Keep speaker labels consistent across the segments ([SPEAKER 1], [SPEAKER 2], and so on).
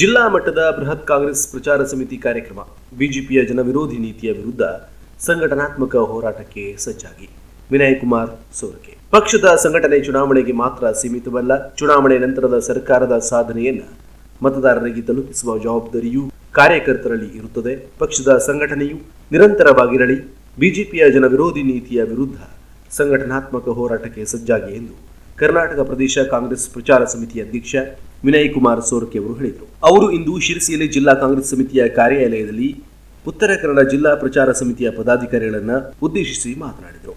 [SPEAKER 1] ಜಿಲ್ಲಾ ಮಟ್ಟದ ಬೃಹತ್ ಕಾಂಗ್ರೆಸ್ ಪ್ರಚಾರ ಸಮಿತಿ ಕಾರ್ಯಕ್ರಮ, ಬಿಜೆಪಿಯ ಜನವಿರೋಧಿ ನೀತಿಯ ವಿರುದ್ಧ ಸಂಘಟನಾತ್ಮಕ ಹೋರಾಟಕ್ಕೆ ಸಜ್ಜಾಗಿ. ವಿನಯ್ ಕುಮಾರ್, ಸೋರಕೆ. ಪಕ್ಷದ ಸಂಘಟನೆ ಚುನಾವಣೆಗೆ ಮಾತ್ರ ಸೀಮಿತವಲ್ಲ, ಚುನಾವಣೆ ನಂತರದ ಸರ್ಕಾರದ ಸಾಧನೆಯನ್ನ ಮತದಾರರಿಗೆ ತಲುಪಿಸುವ ಜವಾಬ್ದಾರಿಯೂ ಕಾರ್ಯಕರ್ತರಲ್ಲಿ ಇರುತ್ತದೆ. ಪಕ್ಷದ ಸಂಘಟನೆಯು ನಿರಂತರವಾಗಿರಲಿ, ಬಿಜೆಪಿಯ ಜನವಿರೋಧಿ ನೀತಿಯ ವಿರುದ್ಧ ಸಂಘಟನಾತ್ಮಕ ಹೋರಾಟಕ್ಕೆ ಸಜ್ಜಾಗಿ ಎಂದು ಕರ್ನಾಟಕ ಪ್ರದೇಶ ಕಾಂಗ್ರೆಸ್ ಪ್ರಚಾರ ಸಮಿತಿ ಅಧ್ಯಕ್ಷ ವಿನಯ್ ಕುಮಾರ್ ಸೋರಕೆ ಅವರು ಹೇಳಿದರು. ಅವರು ಇಂದು ಶಿರಸಿಯಲ್ಲಿ ಜಿಲ್ಲಾ ಕಾಂಗ್ರೆಸ್ ಸಮಿತಿಯ ಕಾರ್ಯಾಲಯದಲ್ಲಿ ಉತ್ತರ ಕನ್ನಡ ಜಿಲ್ಲಾ ಪ್ರಚಾರ ಸಮಿತಿಯ ಪದಾಧಿಕಾರಿಗಳನ್ನು ಉದ್ದೇಶಿಸಿ ಮಾತನಾಡಿದರು.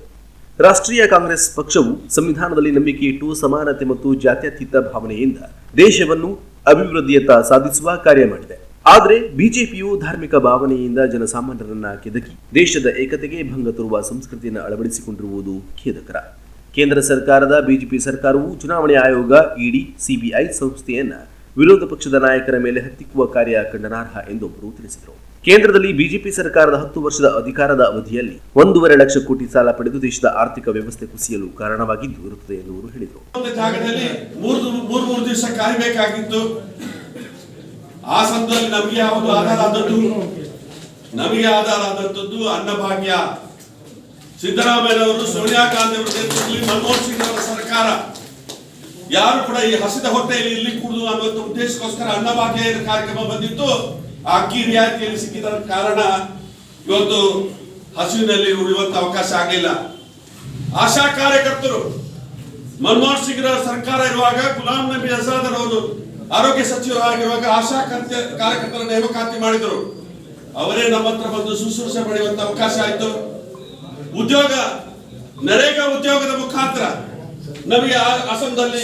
[SPEAKER 1] ರಾಷ್ಟ್ರೀಯ ಕಾಂಗ್ರೆಸ್ ಪಕ್ಷವು ಸಂವಿಧಾನದಲ್ಲಿ ನಂಬಿಕೆ ಇಟ್ಟು ಸಮಾನತೆ ಮತ್ತು ಜಾತ್ಯತೀತ ಭಾವನೆಯಿಂದ ದೇಶವನ್ನು ಅಭಿವೃದ್ಧಿಯತ್ತ ಸಾಧಿಸುವ ಕಾರ್ಯ ಮಾಡಿದೆ. ಆದರೆ ಬಿಜೆಪಿಯು ಧಾರ್ಮಿಕ ಭಾವನೆಯಿಂದ ಜನಸಾಮಾನ್ಯರನ್ನ ಕೆದಕಿ ದೇಶದ ಏಕತೆಗೆ ಭಂಗ ತರುವ ಸಂಸ್ಕೃತಿಯನ್ನು ಅಳವಡಿಸಿಕೊಂಡಿರುವುದು ಖೇದಕರ. ಕೇಂದ್ರ ಸರ್ಕಾರದ, ಬಿಜೆಪಿ ಸರ್ಕಾರವು ಚುನಾವಣೆ ಆಯೋಗ, ಇಡಿ, ಸಿಬಿಐ ಸಂಸ್ಥೆಯನ್ನ ವಿರೋಧ ಪಕ್ಷದ ನಾಯಕರ ಮೇಲೆ ಹತ್ತಿಕ್ಕುವ ಕಾರ್ಯ ಖಂಡನಾರ್ಹ ಎಂದು ಅವರು ತಿಳಿಸಿದರು. ಕೇಂದ್ರದಲ್ಲಿ ಬಿಜೆಪಿ ಸರ್ಕಾರದ ಹತ್ತು ವರ್ಷದ ಅಧಿಕಾರದ ಅವಧಿಯಲ್ಲಿ ಒಂದೂವರೆ ಲಕ್ಷ ಕೋಟಿ ಸಾಲ ಪಡೆದು ದೇಶದ ಆರ್ಥಿಕ ವ್ಯವಸ್ಥೆ ಕುಸಿಯಲು ಕಾರಣವಾಗಿದ್ದು ಇರುತ್ತದೆ ಎಂದು ಅವರು ಹೇಳಿದರು.
[SPEAKER 2] ಆ ಸಂದರ್ಭದಲ್ಲಿ ನಮಗೆ ಆಧಾರ ಆದದ್ದು? ನಮಗೆ ಆಧಾರ ಅನ್ನಭಾಗ್ಯ ಸಿದ್ದರಾಮಯ್ಯನವರು, ಸೋನಿಯಾ ಗಾಂಧಿ ಅವರ ನೇತೃತ್ವದಲ್ಲಿ ಮನಮೋಹನ್ ಸಿಂಗ್ ಅವರ ಸರ್ಕಾರ. ಯಾರು ಕೂಡ ಈ ಹಸಿದ ಹೊಟ್ಟೆಯಲ್ಲಿ ಇಲ್ಲಿ ಕುಡಿದು ಅನ್ನುವಂಥ ಉದ್ದೇಶಕ್ಕೋಸ್ಕರ ಅನ್ನಭಾಗ್ಯ ಕಾರ್ಯಕ್ರಮ ಬಂದಿತ್ತು. ಅಕ್ಕಿ ರಿಯಾಯಿತಿಯಲ್ಲಿ ಸಿಕ್ಕಿದ ಕಾರಣ ಇವತ್ತು ಹಸುವಿನಲ್ಲಿ ಉಳಿಯುವಂತ ಅವಕಾಶ ಆಗಲಿಲ್ಲ. ಆಶಾ ಕಾರ್ಯಕರ್ತರು, ಮನಮೋಹನ್ ಸಿಂಗ್ ರವರ ಸರ್ಕಾರ ಇರುವಾಗ ಗುಲಾಂ ನಬಿ ಆಜಾದ್ ಅವರು ಆರೋಗ್ಯ ಸಚಿವರಾಗಿರುವಾಗ ಆಶಾ ಕರ್ತ- ಕಾರ್ಯಕರ್ತರ ನೇಮಕಾತಿ ಮಾಡಿದರು. ಅವರೇ ನಮ್ಮ ಹತ್ರ ಬಂದು ಶುಶ್ರೂಷೆ ಪಡೆಯುವಂತ ಅವಕಾಶ ಆಯಿತು. ಉದ್ಯೋಗ, ನರೇಗಾ ಉದ್ಯೋಗದ ಮುಖಾಂತರ ನಮಗೆ ಆ ಅಸ್ಸಾಂದಲ್ಲಿ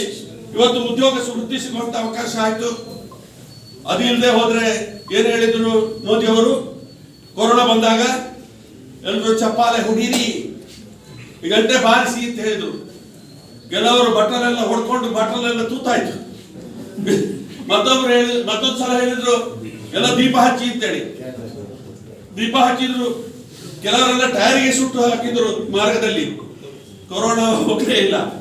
[SPEAKER 2] ಇವತ್ತು ಉದ್ಯೋಗ ವೃದ್ಧಿ ಸಿಗುವಂತ ಅವಕಾಶ ಆಯಿತು. ಅದು ಇಲ್ಲದೆ ಹೋದ್ರೆ ಏನ್ ಹೇಳಿದ್ರು ಮೋದಿ ಅವರು? ಕೊರೋನಾ ಬಂದಾಗ ಎಲ್ಲರೂ ಚಪ್ಪಾಲೆ ಹುಡೀರಿ. ಗಂಟೆ ಬಾರಿಸಿ ಅಂತ ಹೇಳಿದ್ರು. ಕೆಲವರು ಬಟ್ಟಲೆಲ್ಲ ಹೊಡ್ಕೊಂಡು ಬಟ್ಟಲೆಲ್ಲ ತೂತಾಯ್ತು. ಮತ್ತೊಬ್ರು ಹೇಳಿದ್ರು ಮತ್ತೊಂದ್ಸಲ ಹೇಳಿದ್ರು, ಎಲ್ಲ ದೀಪ ಹಚ್ಚಿ ಅಂತೇಳಿ. ದೀಪ ಹಚ್ಚಿದ್ರು ಕೆಲವರೆಲ್ಲ ಟೈರಿಗೆ ಸುಟ್ಟು ಹಾಕಿದ್ರು ಮಾರ್ಗದಲ್ಲಿ. ಕೊರೋನಾ ಹೋಗಲೇ ಇಲ್ಲ.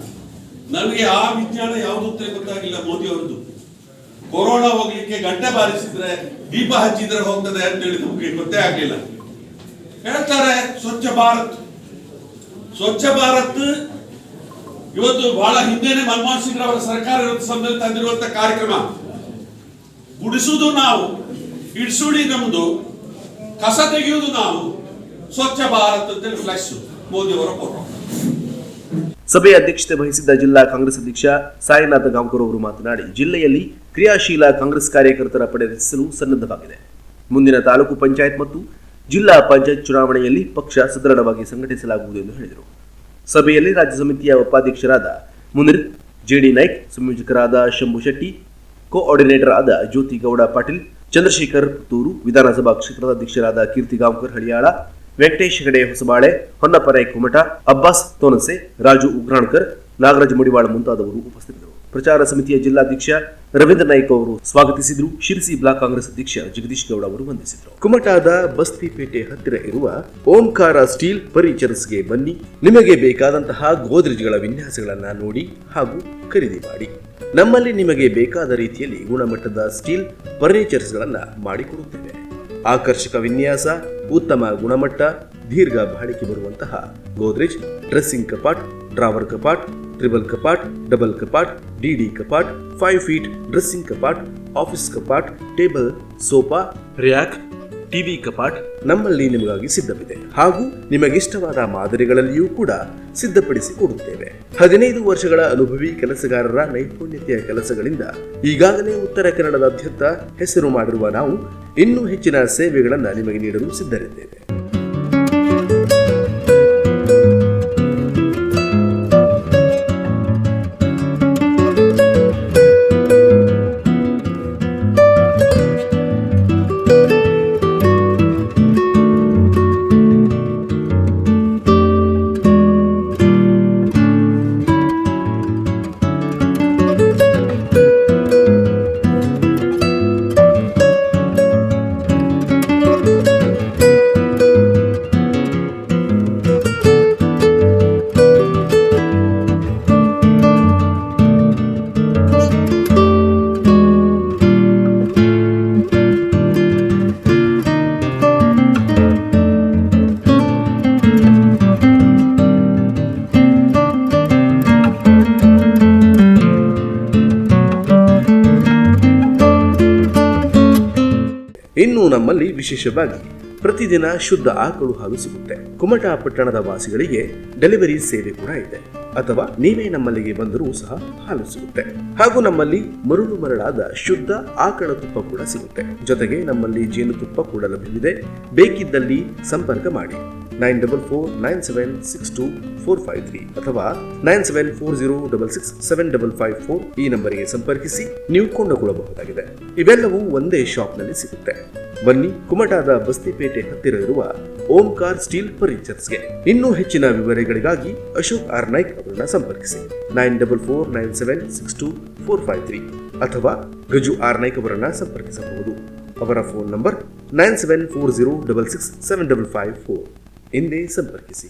[SPEAKER 2] ನನಗೆ ಆ ವಿಜ್ಞಾನ ಯಾವುದು ಅಂತ ಗೊತ್ತಾಗಿಲ್ಲ ಮೋದಿ ಅವರದ್ದು. ಕೊರೋನಾ ಹೋಗ್ಲಿಕ್ಕೆ ಗಂಟೆ ಬಾರಿಸಿದ್ರೆ, ದೀಪ ಹಚ್ಚಿದ್ರೆ ಹೋಗ್ತದೆ ಅಂತೇಳಿ ನಮಗೆ ಗೊತ್ತೇ ಆಗ್ಲಿಲ್ಲ. ಹೇಳ್ತಾರೆ, ಸ್ವಚ್ಛ ಭಾರತ್. ಸ್ವಚ್ಛ ಭಾರತ್, ಇವತ್ತು ಬಹಳ ಹಿಂದೆನೆ ಮನಮೋಹನ್ ಸಿಂಗ್ ಅವರ ಸರ್ಕಾರ ಇರುವ ಸಮಯದಲ್ಲಿ ತಂದಿರುವಂತ ಕಾರ್ಯಕ್ರಮ. ಗುಡಿಸುವುದು ನಾವು ಇಡ್ಸುಡಿ ನಮ್ದು, ಕಸ ತೆಗೆಯುವುದು ನಾವು. ಸ್ವಚ್ಛ ಭಾರತ್ ಅಂತೇಳಿ ಫ್ಲೆಕ್ಸ್ ಮೋದಿ ಅವರ ಫೋಟೋ
[SPEAKER 1] ಸಭೆಯ ಅಧ್ಯಕ್ಷತೆ ವಹಿಸಿದ್ದ ಜಿಲ್ಲಾ ಕಾಂಗ್ರೆಸ್ ಅಧ್ಯಕ್ಷ ಸಾಯಿನಾಥ ಗಾಂವ್ಕರ್ ಅವರು ಮಾತನಾಡಿ, ಜಿಲ್ಲೆಯಲ್ಲಿ ಕ್ರಿಯಾಶೀಲ ಕಾಂಗ್ರೆಸ್ ಕಾರ್ಯಕರ್ತರ ಪಡೆ ರಚಿಸಲು ಸನ್ನದ್ಧವಾಗಿದೆ. ಮುಂದಿನ ತಾಲೂಕು ಪಂಚಾಯತ್ ಮತ್ತು ಜಿಲ್ಲಾ ಪಂಚಾಯತ್ ಚುನಾವಣೆಯಲ್ಲಿ ಪಕ್ಷ ಸದೃಢವಾಗಿ ಸಂಘಟಿಸಲಾಗುವುದು ಎಂದು ಹೇಳಿದರು. ಸಭೆಯಲ್ಲಿ ರಾಜ್ಯ ಸಮಿತಿಯ ಉಪಾಧ್ಯಕ್ಷರಾದ ಮುನಿರ್, ಜೆಡಿ ನಾಯ್ಕ್, ಸಂಯೋಜಕರಾದ ಶಂಭು ಶೆಟ್ಟಿ, ಕೋಆರ್ಡಿನೇಟರ್ ಆದ ಜ್ಯೋತಿ ಗೌಡ ಪಾಟೀಲ್, ಚಂದ್ರಶೇಖರ್ ಪುತ್ತೂರು, ವಿಧಾನಸಭಾ ಕ್ಷೇತ್ರದ ಅಧ್ಯಕ್ಷರಾದ ಕೀರ್ತಿ ಗಾಂವ್ಕರ್ ಹಳಿಯಾಳ ವೆಂಕಟೇಶ್ ಹೆಗಡೆ ಹೊಸಬಾಳೆ ಹೊನ್ನಪರೈ ಕುಮಟ ಅಬ್ಬಾಸ್ ತೋನಸೆ, ರಾಜು ಉಗ್ರಾಣ್ಕರ್, ನಾಗರಾಜ್ ಮುಡಿವಾಳ ಮುಂತಾದವರು ಉಪಸ್ಥಿತರು ಪ್ರಚಾರ ಸಮಿತಿಯ ಜಿಲ್ಲಾಧ್ಯಕ್ಷ ರವೀಂದ್ರ ನಾಯ್ಕ ಅವರು ಸ್ವಾಗತಿಸಿದ್ರು. ಶಿರಸಿ ಬ್ಲಾಕ್ ಕಾಂಗ್ರೆಸ್ ಅಧ್ಯಕ್ಷ ಜಗದೀಶ್ ಗೌಡ ಅವರು ವಂದಿಸಿದರು. ಕುಮಟಾದ ಬಸ್ತಿಪೇಟೆ ಹತ್ತಿರ ಇರುವ ಓಂಕಾರ ಸ್ಟೀಲ್ ಫರ್ನಿಚರ್ಸ್ಗೆ ಬನ್ನಿ. ನಿಮಗೆ ಬೇಕಾದಂತಹ ಗೋದ್ರೇಜ್ಗಳ ವಿನ್ಯಾಸಗಳನ್ನ ನೋಡಿ ಹಾಗೂ ಖರೀದಿ ಮಾಡಿ. ನಮ್ಮಲ್ಲಿ ನಿಮಗೆ ಬೇಕಾದ ರೀತಿಯಲ್ಲಿ ಗುಣಮಟ್ಟದ ಸ್ಟೀಲ್ ಫರ್ನಿಚರ್ಸ್ಗಳನ್ನು ಮಾಡಿಕೊಡುತ್ತೇವೆ. ಆಕರ್ಷಕ ವಿನ್ಯಾಸ, ಉತ್ತಮ ಗುಣಮಟ್ಟ, ದೀರ್ಘ ಬಾಳಿಕೆ ಬರುವಂತಹ ಗೋದ್ರೇಜ್ ಡ್ರೆಸ್ಸಿಂಗ್ ಕಪಾಟ್ ಡ್ರಾವರ್ ಕಪಾಟ್ ಟ್ರಿಬಲ್ ಕಪಾಟ್ ಡಬಲ್ ಕಪಾಟ್ ಡಿಡಿ ಕಪಾಟ್ ಫೈವ್ ಫೀಟ್ ಡ್ರೆಸ್ಸಿಂಗ್ ಕಪಾಟ್ ಆಫೀಸ್ ಕಪಾಟ್ ಟೇಬಲ್ ಸೋಫಾ ರ್ಯಾಕ್ ಟಿವಿ ಕಪಾಟ್ ನಮ್ಮಲ್ಲಿ ನಿಮಗಾಗಿ ಸಿದ್ಧವಿದೆ. ಹಾಗೂ ನಿಮಗಿಷ್ಟವಾದ ಮಾದರಿಗಳಲ್ಲಿಯೂ ಕೂಡ ಸಿದ್ಧಪಡಿಸಿ ಕೊಡುತ್ತೇವೆ. ಹದಿನೈದು ವರ್ಷಗಳ ಅನುಭವಿ ಕೆಲಸಗಾರರ ನೈಪುಣ್ಯತೆಯ ಕೆಲಸಗಳಿಂದ ಈಗಾಗಲೇ ಉತ್ತರ ಕನ್ನಡದಾದ್ಯಂತ ಹೆಸರು ಮಾಡಿರುವ ನಾವು ಇನ್ನೂ ಹೆಚ್ಚಿನ ಸೇವೆಗಳನ್ನು ನಿಮಗೆ ನೀಡಲು ಸಿದ್ಧರಿದ್ದೇವೆ. ಇನ್ನು ನಮ್ಮಲ್ಲಿ ವಿಶೇಷವಾಗಿ ಪ್ರತಿದಿನ ಶುದ್ಧ ಆಕಳು ಹಾಲು ಸಿಗುತ್ತೆ. ಕುಮಟಾ ಪಟ್ಟಣದ ವಾಸಿಗಳಿಗೆ ಡೆಲಿವರಿ ಸೇವೆ ಕೂಡ ಇದೆ. ಅಥವಾ ನೀವೇ ನಮ್ಮಲ್ಲಿಗೆ ಬಂದರೂ ಸಹ ಹಾಲು ಸಿಗುತ್ತೆ. ಹಾಗೂ ನಮ್ಮಲ್ಲಿ ಮರುಳು ಮರಳಾದ ಶುದ್ಧ ಆಕಳ ತುಪ್ಪ ಕೂಡ ಸಿಗುತ್ತೆ. ಜೊತೆಗೆ ನಮ್ಮಲ್ಲಿ ಜೇನುತುಪ್ಪ ಕೂಡ ಲಭ್ಯವಿದೆ. ಬೇಕಿದ್ದಲ್ಲಿ ಸಂಪರ್ಕ ಮಾಡಿ. Nine double four nine seven six two four five three ಅಥವಾ nine seven four zero double six seven double five four ಈ ನಂಬರಿಗೆ ಸಂಪರ್ಕಿಸಿ ನೀವು ಕೊಂಡುಕೊಳ್ಳಬಹುದಾಗಿದೆ. ಇವೆಲ್ಲವೂ ಒಂದೇ ಶಾಪ್ನಲ್ಲಿ ಸಿಗುತ್ತೆ. ಬನ್ನಿ ಕುಮಟಾದ ಬಸ್ತಿಪೇಟೆ ಹತ್ತಿರ ಇರುವ ಓಂಕಾರ್ ಸ್ಟೀಲ್ ಫರ್ನಿಚರ್ಸ್ಗೆ ಇನ್ನೂ ಹೆಚ್ಚಿನ ವಿವರಗಳಿಗಾಗಿ ಅಶೋಕ್ ಆರ್ ನಾಯ್ಕ್ ಅವರನ್ನ ಸಂಪರ್ಕಿಸಿ. Nine double four nine seven six two four five three ಅಥವಾ ಗಜು ಆರ್ ನಾಯ್ಕ್ ಅವರನ್ನ ಸಂಪರ್ಕಿಸಬಹುದು. ಅವರ phone number nine seven four zero double six seven double five four. ಹಿಂದೆ ಸಂಪರ್ಕಿಸಿ.